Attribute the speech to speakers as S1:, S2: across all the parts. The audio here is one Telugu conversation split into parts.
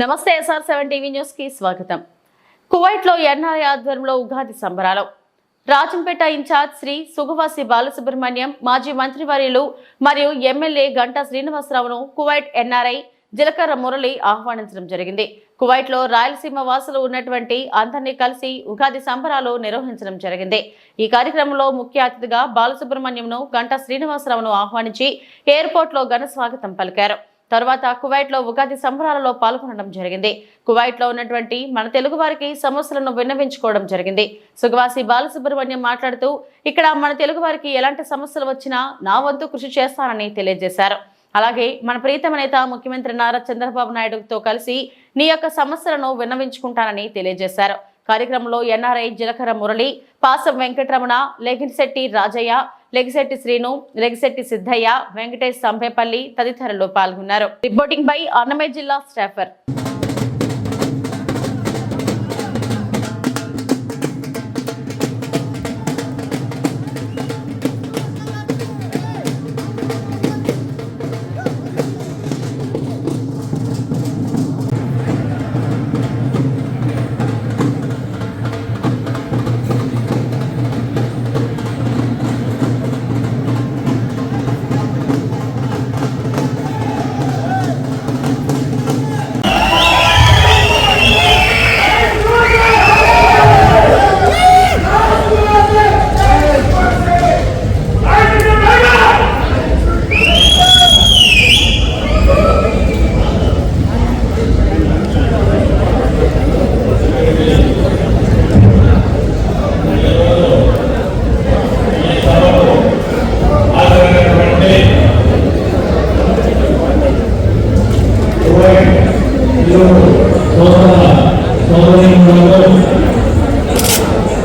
S1: నమస్తే ఎస్ఆర్ సెవెన్ టీవీ న్యూస్కి స్వాగతం. కువైట్లో ఎన్ఆర్ఐ ఆధ్వర్యంలో ఉగాది సంబరాలు. రాజంపేట ఇన్ఛార్జ్ శ్రీ సుగవాసి బాలసుబ్రహ్మణ్యం మాజీ మంత్రివర్యులు మరియు ఎమ్మెల్యే గంటా శ్రీనివాసరావును కువైట్ ఎన్ఆర్ఐ జిలకర్ర మురళి ఆహ్వానించడం జరిగింది. కువైట్లో రాయలసీమ వాసులు ఉన్నటువంటి అందరినీ కలిసి ఉగాది సంబరాలు నిర్వహించడం జరిగింది. ఈ కార్యక్రమంలో ముఖ్య అతిథిగా బాలసుబ్రహ్మణ్యంను గంటా శ్రీనివాసరావును ఆహ్వానించి ఎయిర్పోర్ట్లో ఘన స్వాగతం పలికారు. తర్వాత కువైట్లో ఉగాది సంబరాలలో పాల్గొనడం జరిగింది. కువైట్లో ఉన్నటువంటి మన తెలుగు వారికి సమస్యలను విన్నవించుకోవడం జరిగింది. సుగవాసి బాలసుబ్రహ్మణ్యం మాట్లాడుతూ ఇక్కడ మన తెలుగు వారికి ఎలాంటి సమస్యలు వచ్చినా నా వంతు కృషి చేస్తానని తెలియజేశారు. అలాగే మన ప్రీతమ నేత ముఖ్యమంత్రి నారా చంద్రబాబు నాయుడుతో కలిసి నీ యొక్క సమస్యలను విన్నవించుకుంటానని తెలియజేశారు. కార్యక్రమంలో ఎన్ఆర్ఐ జీలకర్ర మురళి పాసం వెంకటరమణ లెగిశెట్టి రాజయ్య లెగిశెట్టి శ్రీను లెగిశెట్టి సిద్ధయ్య వెంకటేష్ సంపేపల్లి తదితరులు పాల్గొన్నారు. రిపోర్టింగ్ బై అన్నమయ్య జిల్లా స్టాఫర్.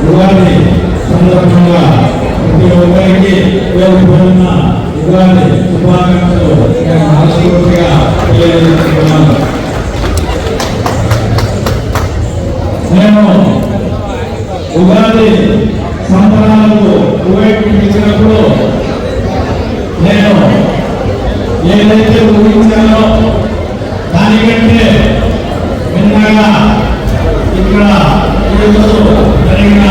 S2: ఉగాది సందర్భంగా ప్రతి ఒక్కరికి ఉపయోగపడిన ఉగాది శుభాకాంక్షలు నేను మనస్ఫూర్తిగా తెలియజేస్తున్నాను నేను ఉగాది సంబరాలకు నేను ఏదైతే ఊహించానో దానికంటే ఇక్కడ ఈరోజు జరిగిన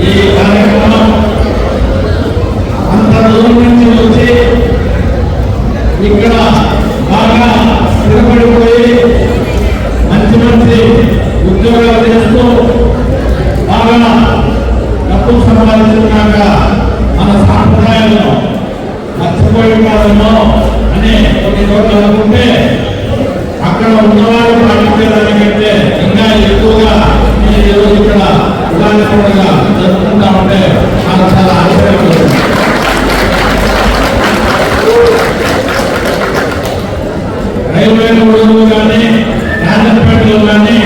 S2: ఈ కార్యక్రమం అంత దూరం నుంచి వచ్చి ఇక్కడ బాగా స్థిరపడిపోయి మంచి మంచి ఉద్యోగాలు చేస్తూ బాగా డబ్బు సంపాదించుకున్నాక మన సాంప్రదాయాలను మర్చిపోయి అని కొన్ని చోట్ల అనుకుంటే అక్కడ ఉన్నవాళ్ళు పాటించేదానికంటే ఇంకా ఎక్కువగా నేను ఈరోజు ఇక్కడ ఉగాది పండుగ జరుపుకుంటా ఉంటే నాకు చాలా ఆశ్చర్యం రైల్వే మూడు కానీ రాజపేటలో కానీ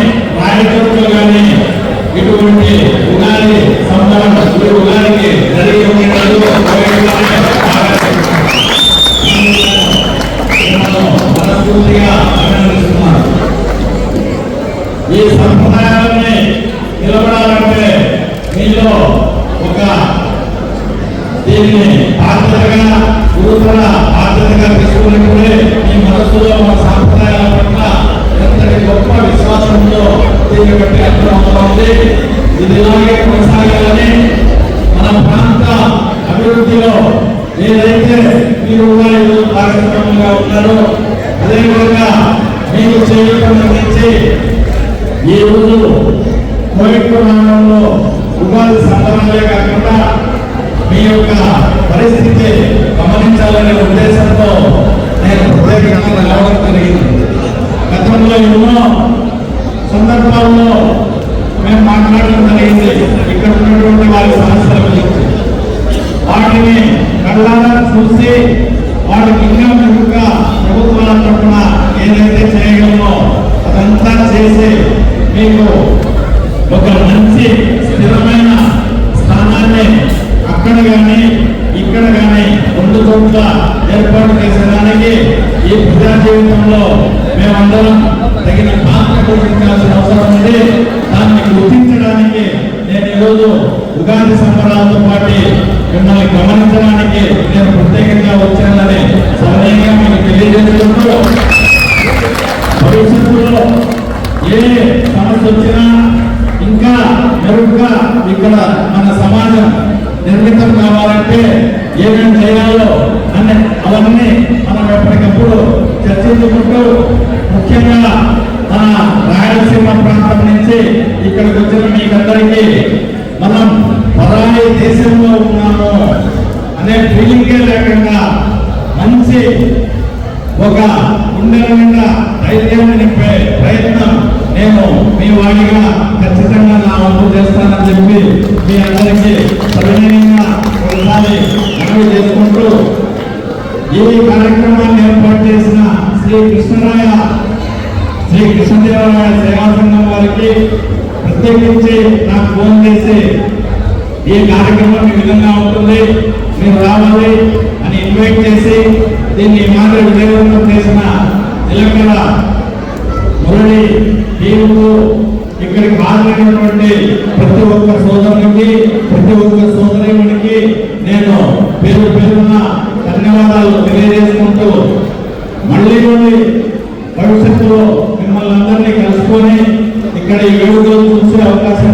S2: బాధ్యతగా గురుతర బాధ్యతగా తీసుకున్నప్పుడే ఈ మనస్సులో మన సాంప్రదాయాల పట్ల ఎంతటి గొప్ప విశ్వాసంతో దీన్ని బట్టి అర్థమవుతుంది. ఇది ఇలాగే కొనసాగాలని మన ప్రాంత అభివృద్ధిలో ఏదైతే మీరు ఈరోజు భాగస్వామ్యంగా ఉన్నారో అదేవిధంగా మీకు చేయటం ఈ ఈరోజు కోవిడ్ ప్రాంతంలో ఉపాధి సంబరాలే కాకుండా మీ యొక్క పరిస్థితి గమనించాలనే ఉద్దేశంతో నేను ప్రత్యేకంగా రావడం జరిగింది. గతంలో ఎన్నో సందర్భాల్లో మేము మాట్లాడడం జరిగింది. ఇక్కడ ఉన్నటువంటి వారి సమస్యల గురించి. వాటిని కళ్ళారా చూసి వాటికి అక్కడ కానీ ఇక్కడ కానీ రెండు చోట్ల ఏర్పాటు చేసేదానికి ఈ ప్రజా జీవితంలో మేమందరం తగిన పాత్ర పోషించాల్సిన అవసరం ఉంది. దాన్ని గుర్తించడానికి నేను ఈరోజు ఉగాది సంబరాలతో పాటు మిమ్మల్ని గమనించడానికి నేను ప్రత్యేకంగా వచ్చానని సమయంగా మీకు తెలియజేసుకుంటూ భవిష్యత్తులో సమస్య వచ్చినా ఇంకా మెరుగ్గా ఇక్కడ మన సమాజం నిర్మితం కావాలంటే ఏమేమి చేయాలో అనే అవన్నీ మనం ఎప్పటికప్పుడు చర్చించుకుంటూ ముఖ్యంగా మన రాయలసీమ ప్రాంతం నుంచి ఇక్కడికి వచ్చిన మీకందరికీ మనం పరాయి దేశంలో ఉన్నాము అనే ఫీలింగే లేకుండా మంచి ఒక గుండెల నిండా ధైర్యాన్ని నింపే ప్రయత్నం నేను మీ వాడిగా ఖచ్చితంగా నా వంతు చేస్తానని చెప్పి మీ అందరికీ సవినయంగా ఒకసారి మనవి చేసుకుంటూ ఈ కార్యక్రమాన్ని ఏర్పాటు చేసిన శ్రీ కృష్ణరాయ శ్రీ కృష్ణదేవరాయ సేవా సంఘం వారికి ప్రత్యేకించి నాకు ఫోన్ చేసి ఈ కార్యక్రమం ఈ విధంగా ఉంటుంది మీరు రావాలి అని ఇన్వైట్ చేసి దీన్ని మాదిరి విజయవంతం చేసిన నిలకడ మురళి టీముకు ఇక్కడికి హాజరైనటువంటి ప్రతి ఒక్క సోదరునికి ప్రతి ఒక్క సోదరునికి నేను పేరు పేరున ధన్యవాదాలు తెలియజేసుకుంటూ మళ్ళీ మళ్ళీ భవిష్యత్తులో మిమ్మల్ని అందరినీ కలుసుకొని ఇక్కడ ఈ వేడుకలు చూసే అవకాశం